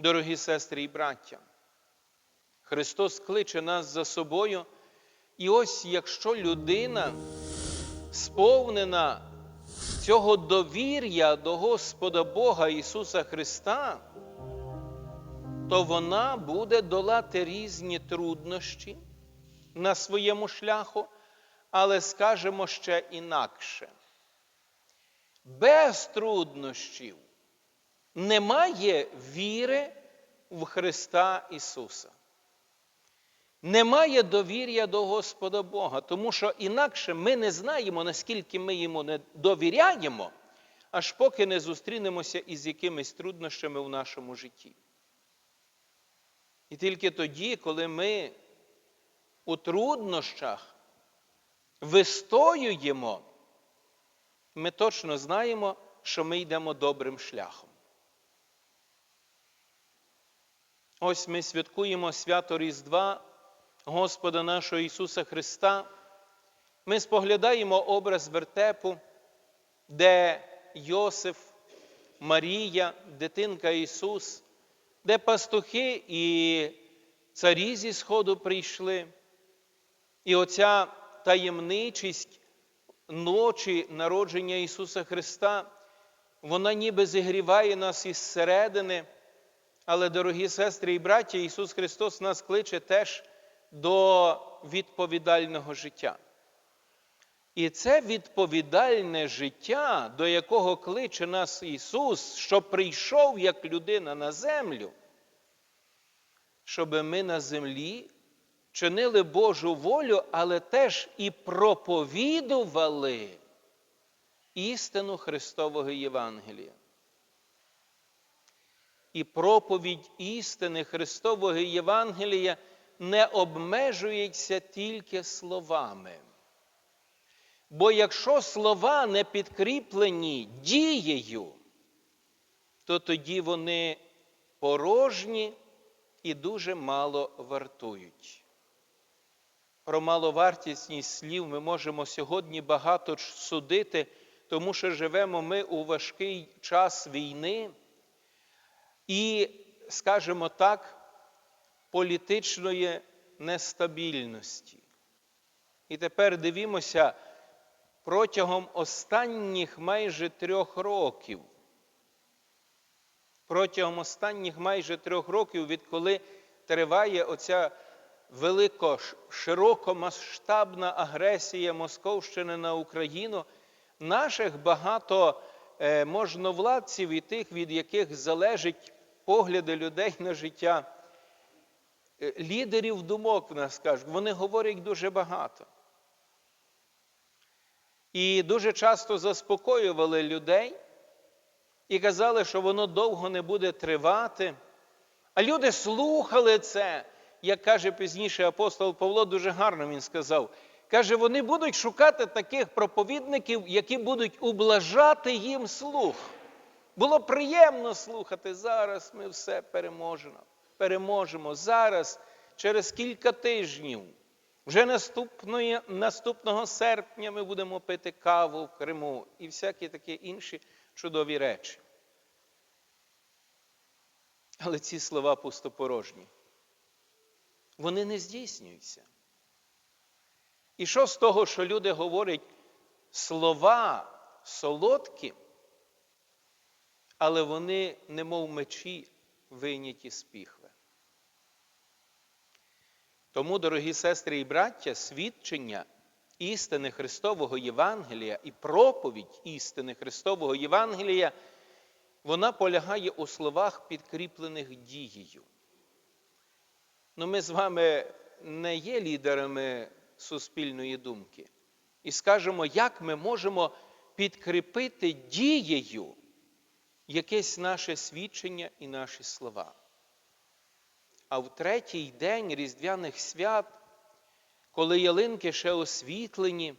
Дорогі сестри і браття, Христос кличе нас за собою, і ось якщо людина сповнена цього довір'я до Господа Бога Ісуса Христа, то вона буде долати різні труднощі на своєму шляху, але скажемо ще інакше. Без труднощів немає віри в Христа Ісуса. Немає довір'я до Господа Бога, тому що інакше ми не знаємо, наскільки ми йому не довіряємо, аж поки не зустрінемося із якимись труднощами в нашому житті. І тільки тоді, коли ми у труднощах вистоюємо, ми точно знаємо, що ми йдемо добрим шляхом. Ось ми святкуємо свято Різдва Господа нашого Ісуса Христа. Ми споглядаємо образ вертепу, де Йосиф, Марія, дитинка Ісус, де пастухи і царі зі Сходу прийшли. І оця таємничість ночі народження Ісуса Христа, вона ніби зігріває нас із середини. Але, дорогі сестри і браття, Ісус Христос нас кличе теж до відповідального життя. І це відповідальне життя, до якого кличе нас Ісус, що прийшов як людина на землю, щоб ми на землі чинили Божу волю, але теж і проповідували істину Христового Євангелія. І проповідь істини Христового Євангелія не обмежується тільки словами. Бо якщо слова не підкріплені дією, то тоді вони порожні і дуже мало вартують. Про маловартісність слів ми можемо сьогодні багато судити, тому що живемо ми у важкий час війни і, скажімо так, політичної нестабільності. І тепер дивімося протягом останніх майже трьох років. Протягом останніх майже трьох років, відколи триває оця велика, широкомасштабна агресія Московщини на Україну, наших багато можновладців і тих, від яких залежать погляди людей на життя, е, лідерів думок в нас кажуть, вони говорять дуже багато. І дуже часто заспокоювали людей і казали, що воно довго не буде тривати. А люди слухали це, як каже пізніше апостол Павло, дуже гарно він сказав. Каже, вони будуть шукати таких проповідників, які будуть ублажати їм слух. Було приємно слухати. Зараз ми все переможемо. Переможемо. Зараз, через кілька тижнів, вже наступної, наступного серпня ми будемо пити каву в Криму і всякі такі інші чудові речі. Але ці слова пустопорожні. Вони не здійснюються. І що з того, що люди говорять слова солодкі, але вони, немов мечі, вийняті з піхви. Тому, дорогі сестри і браття, свідчення істини Христового Євангелія і проповідь істини Христового Євангелія, вона полягає у словах, підкріплених дією. Ну, ми з вами не є лідерами суспільної думки. І скажемо, як ми можемо підкріпити дією якесь наше свідчення і наші слова. А в третій день Різдвяних свят, коли ялинки ще освітлені,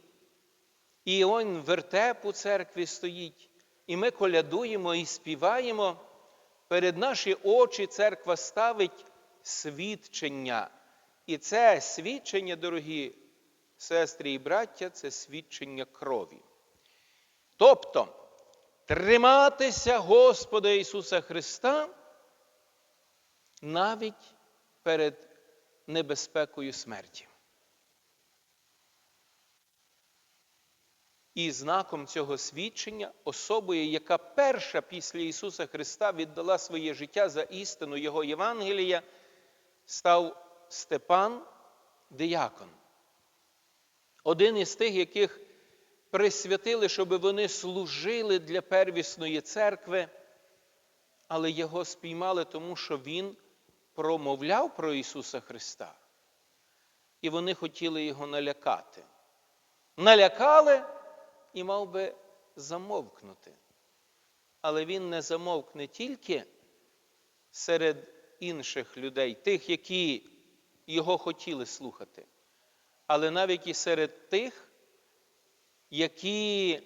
і он вертеп у церкві стоїть, і ми колядуємо і співаємо, перед наші очі церква ставить свідчення. І це свідчення, дорогі сестри і браття, це свідчення крові. Тобто, триматися Господа Ісуса Христа навіть перед небезпекою смерті. І знаком цього свідчення, особою, яка перша після Ісуса Христа віддала своє життя за істину Його Євангелія, став Степан Диякон. Один із тих, яких присвятили, щоб вони служили для первісної церкви, але його спіймали, тому що він промовляв про Ісуса Христа. І вони хотіли його налякати. Налякали і мав би замовкнути. Але він не замовк не тільки серед інших людей, тих, які його хотіли слухати, але навіть і серед тих, які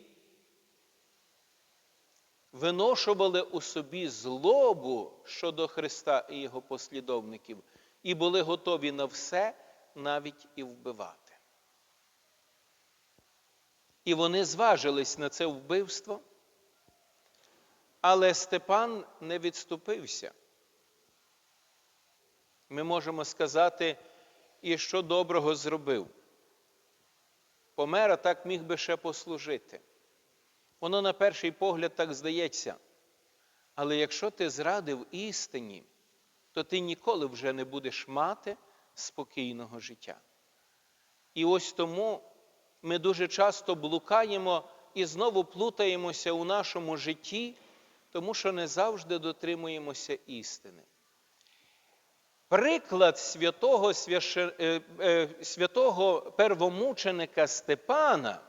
виношували у собі злобу щодо Христа і Його послідовників, і були готові на все навіть і вбивати. І вони зважились на це вбивство, але Степан не відступився. Ми можемо сказати, і що доброго зробив. Помер, а так міг би ще послужити. Воно на перший погляд так здається. Але якщо ти зрадив істині, то ти ніколи вже не будеш мати спокійного життя. І ось тому ми дуже часто блукаємо і знову плутаємося у нашому житті, тому що не завжди дотримуємося істини. Приклад святого, е, е, святого первомученика Степана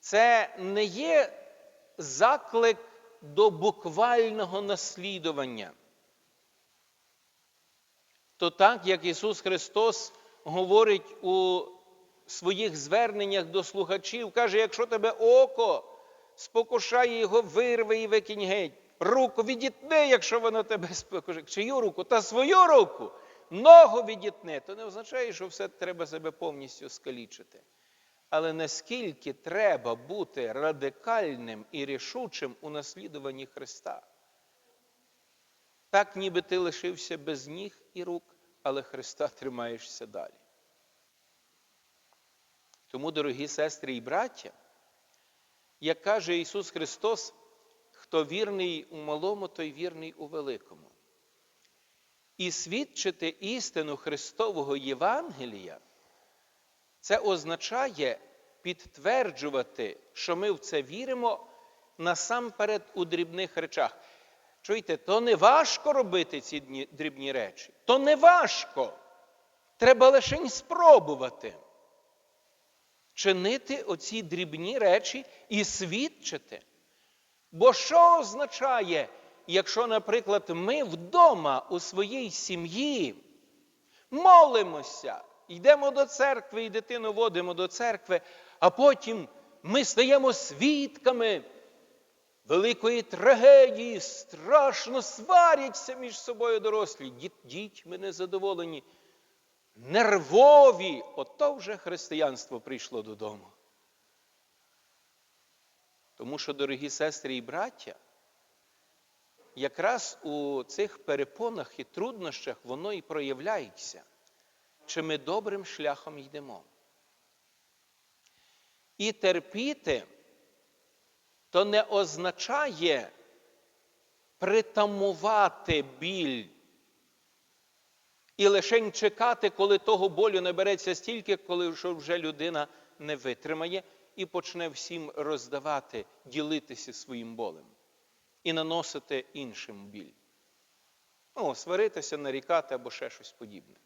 це не є заклик до буквального наслідування. То так, як Ісус Христос говорить у своїх зверненнях до слухачів, каже, якщо тебе око спокушає його, вирви і викинь геть. Руку відітни, якщо вона тебе спокушає. Чию руку? Та свою руку. Ногу відітни. То не означає, що все треба себе повністю скалічити. Але наскільки треба бути радикальним і рішучим у наслідуванні Христа? Так, ніби ти лишився без ніг і рук, але Христа тримаєшся далі. Тому, дорогі сестри і браття, як каже Ісус Христос, хто вірний у малому, той вірний у великому. І свідчити істину Христового Євангелія, це означає підтверджувати, що ми в це віримо насамперед у дрібних речах. Чуєте, то не важко робити ці дрібні речі. То не важко. Треба лише спробувати чинити оці дрібні речі і свідчити. Бо що означає, якщо, наприклад, ми вдома у своїй сім'ї молимося, йдемо до церкви і дитину водимо до церкви, а потім ми стаємо свідками великої трагедії, страшно сваряться між собою дорослі, дітьми незадоволені, нервові, ото вже християнство прийшло додому. Тому що, дорогі сестри і браття, якраз у цих перепонах і труднощах воно і проявляється, чи ми добрим шляхом йдемо. І терпіти то не означає притамувати біль і лише чекати, коли того болю набереться стільки, коли вже людина не витримає і почне всім роздавати, ділитися своїм болем і наносити іншим біль. Ну, сваритися, нарікати або ще щось подібне.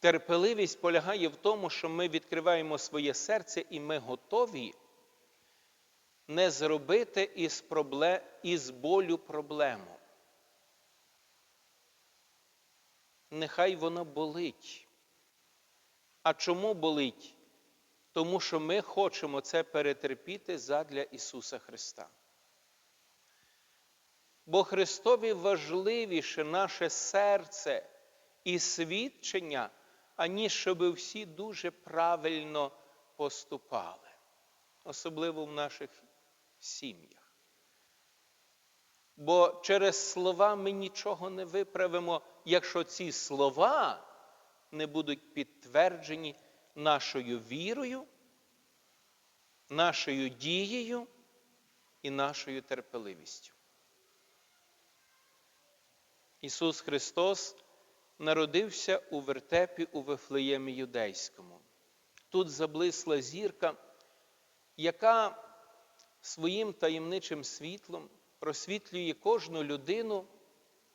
Терпеливість полягає в тому, що ми відкриваємо своє серце і ми готові не зробити із, проблем, із болю проблему. Нехай вона болить. А чому болить? Тому що ми хочемо це перетерпіти задля Ісуса Христа. Бо Христові важливіше наше серце і свідчення, аніж щоб всі дуже правильно поступали, особливо в наших сім'ях. Бо через слова ми нічого не виправимо, якщо ці слова не будуть підтверджені нашою вірою, нашою дією і нашою терпеливістю. Ісус Христос народився у вертепі у Вифлеємі Юдейському. Тут заблисла зірка, яка своїм таємничим світлом просвітлює кожну людину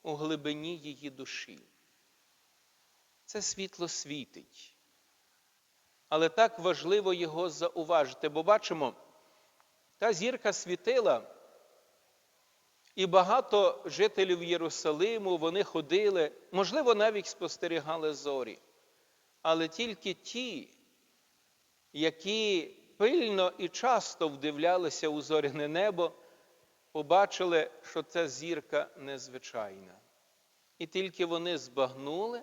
у глибині її душі. Це світло світить. Але так важливо його зауважити, бо бачимо, та зірка світила, і багато жителів Єрусалиму вони ходили, можливо, навіть спостерігали зорі. Але тільки ті, які пильно і часто вдивлялися у зоряне небо, побачили, що ця зірка незвичайна. І тільки вони збагнули,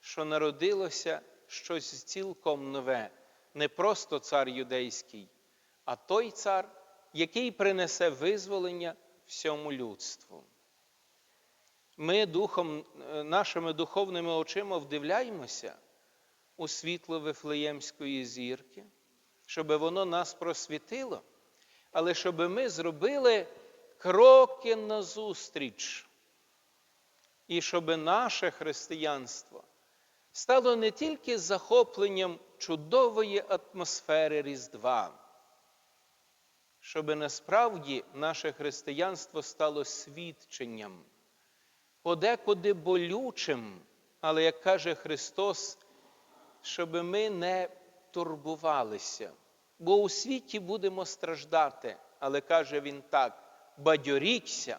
що народилося щось цілком нове, не просто цар юдейський, а той цар, який принесе визволення всьому людству. Ми духом, е, нашими духовними очима вдивляємося у світло Вифлеємської зірки, щоб воно нас просвітило, але щоб ми зробили кроки назустріч, і щоб наше християнство стало не тільки захопленням чудової атмосфери Різдва, щоб насправді наше християнство стало свідченням, подекуди болючим, але, як каже Христос, щоб ми не турбувалися, бо у світі будемо страждати, але каже Він так: бадьорікся,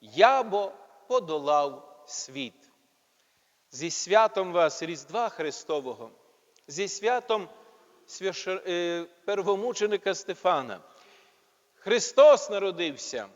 я бо подолав світ. Зі святом вас Різдва Христового, зі святом е, первомученика Стефана. Христос народився.